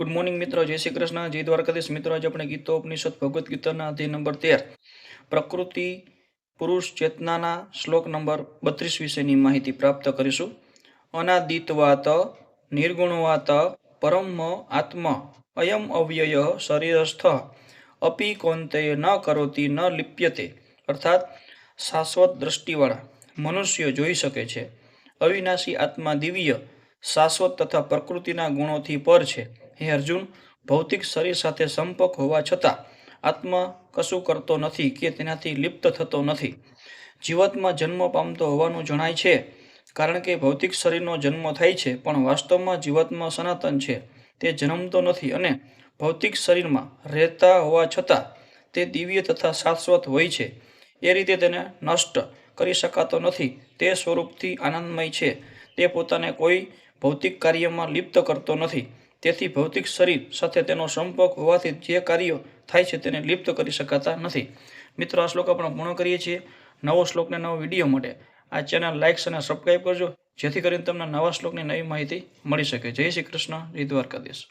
Good morning મિત્રો. જય શ્રી કૃષ્ણ. જય દ્વારકાધીશ. મિત્રો, આજે આપણે ગીતો, ઉપનિષદ, ભગવદ્ ગીતાના અધ્યાય નંબર તેર. પ્રકૃતિ, પુરુષ, ચેતનાના શ્લોક નંબર બત્રીસ વિશેની માહિતી પ્રાપ્ત કરીશું. અનાદિતવાત, નિર્ગુણવાત, પરમ આત્મ, અયમ અવ્યય, શરીરસ્થ, અપી કોંતે ન કરોતી, ન લિપ્યતે. અર્થાત, શાશ્વત દ્રષ્ટિવાળા મનુષ્ય જોઈ શકે છે. અવિનાશી આત્મા દિવ્ય, શાશ્વત તથા પ્રકૃતિના ગુણોથી પર છે. હે અર્જુન, ભૌતિક શરીર સાથે સંપર્ક હોવા છતાં આત્મા કશું કરતો નથી કે તેનાથી લિપ્ત થતો નથી. જીવાત્મા જન્મ પામતો હોવાનું જણાય છે, કારણ કે ભૌતિક શરીરનો જન્મ થાય છે, પણ વાસ્તવમાં જીવાત્મા સનાતન છે, તે જન્મતો નથી અને ભૌતિક શરીરમાં રહેતા હોવા છતાં તે દિવ્ય તથા શાશ્વત હોય છે. એ રીતે તેને નષ્ટ કરી શકાતો નથી, તે સ્વરૂપથી આનંદમય છે, તે પોતાને કોઈ ભૌતિક કાર્યમાં લિપ્ત કરતો નથી. તેથી ભૌતિક શરીર સાથે તેનો સંપર્ક હોવાથી જે કાર્યો થાય છે તેને લિપ્ત કરી શકાતા નથી. મિત્રો, આ શ્લોક આપણે પૂર્ણ કરીએ છીએ. નવો શ્લોકને નવો વીડિયો માટે આ ચેનલ લાઇક્સ અને સબસ્ક્રાઈબ કરજો, જેથી કરીને તમને નવા શ્લોકની નવી માહિતી મળી શકે. જય શ્રી કૃષ્ણ, જય દ્વારકાધીશ.